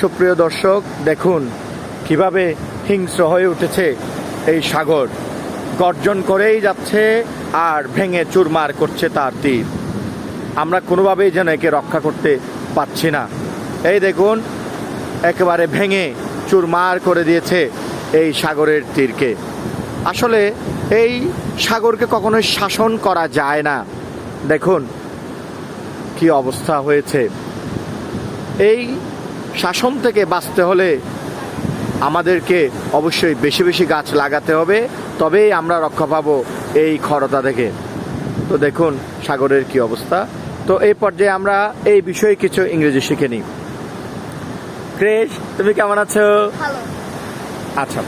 সুপ্রিয় দর্শক, দেখুন কীভাবে হিংস্র হয়ে উঠেছে এই সাগর। গর্জন করেই যাচ্ছে আর ভেঙে চুরমার করছে তার তীর। আমরা কোনোভাবেই যেন একে রক্ষা করতে পারছি না। এই দেখুন, একেবারে ভেঙে চুরমার করে দিয়েছে এই সাগরের তীরকে। আসলে এই সাগরকে কখনোই শাসন করা যায় না। দেখুন কি অবস্থা হয়েছে। এই শাসন থেকে বাঁচতে হলে আমাদেরকে অবশ্যই বেশি বেশি গাছ লাগাতে হবে তবেই আমরা রক্ষা পাবো এই খরতা থেকে। তো দেখুন সাগরের কি অবস্থা। তো এই পর্যায়ে আমরা এই বিষয়ে কিছু ইংরেজি শিখে নিই। ক্রেশ তুমি কেমন আছো? আচ্ছা।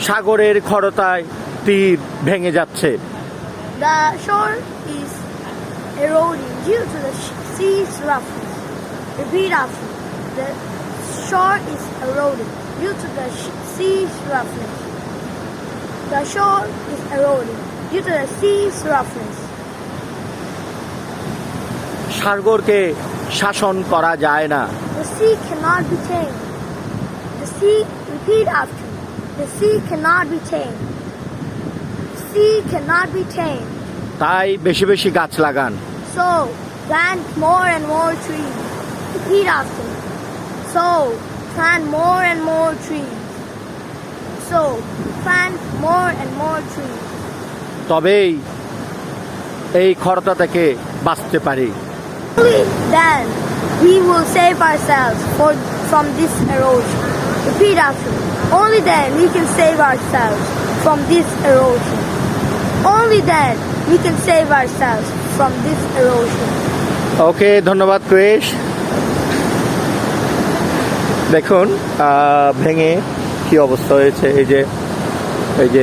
সাগরের খরতায় তীর ভেঙে যাচ্ছে। The shore is eroding due to the sea's roughness. Repeat after. me. The shore is eroding due to the sh- sea's roughness. The shore is eroding due to the sea's roughness. সাগরকে শাসন করা যায় না The sea cannot be tamed. The sea, repeat after me. The sea cannot be tamed. The sea cannot be tamed. তাই বেশি বেশি গাছ লাগান So, plant more and more trees. Repeat after me. So, plant more and more trees. So, plant more and more trees. তবেই এই খরতা থেকে বাঁচতে পারি Only then we will save ourselves for, from this erosion. Repeat after me. Only then we can save ourselves from this erosion. Only then we can save ourselves from this erosion. ওকে ধন্যবাদ ক্রেশ দেখুন ভেঙে কি অবস্থা হয়েছে? এই যে এই যে